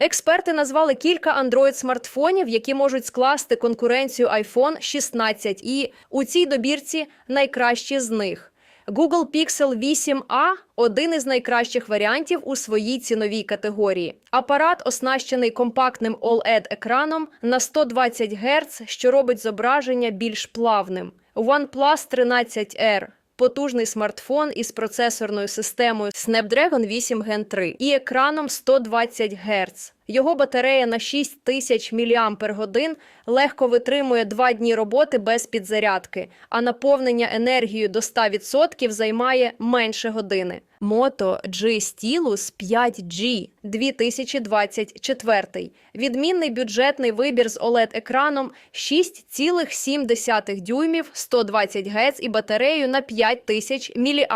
Експерти назвали кілька Android-смартфонів, які можуть скласти конкуренцію iPhone 16 і у цій добірці найкращі з них. Google Pixel 8a – один із найкращих варіантів у своїй ціновій категорії. Апарат оснащений компактним OLED-екраном на 120 Гц, що робить зображення більш плавним. OnePlus 13R – потужний смартфон із процесорною системою Snapdragon 8 Gen 3 і екраном 120 Гц. Його батарея на 6000 мАч легко витримує 2 дні роботи без підзарядки, а наповнення енергією до 100% займає менше години. Moto G Stylus 5G 2024. Відмінний бюджетний вибір з OLED-екраном 6,7 дюймів, 120 Гц і батареєю на 5000 мАч.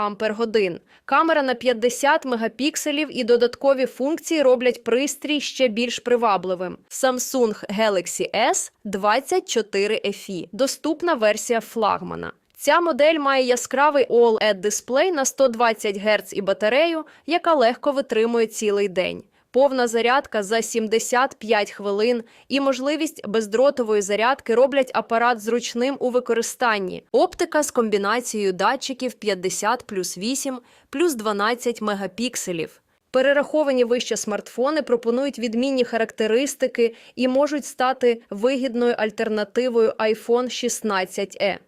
Камера на 50 мегапікселів і додаткові функції роблять пристрій ще більш привабливим. Samsung Galaxy S 24 FE. Доступна версія флагмана. Ця модель має яскравий OLED-дисплей на 120 Гц і батарею, яка легко витримує цілий день. Повна зарядка за 75 хвилин і можливість бездротової зарядки роблять апарат зручним у використанні. Оптика з комбінацією датчиків 50 плюс 8 плюс 12 мегапікселів. Перераховані вище смартфони пропонують відмінні характеристики і можуть стати вигідною альтернативою iPhone 16e.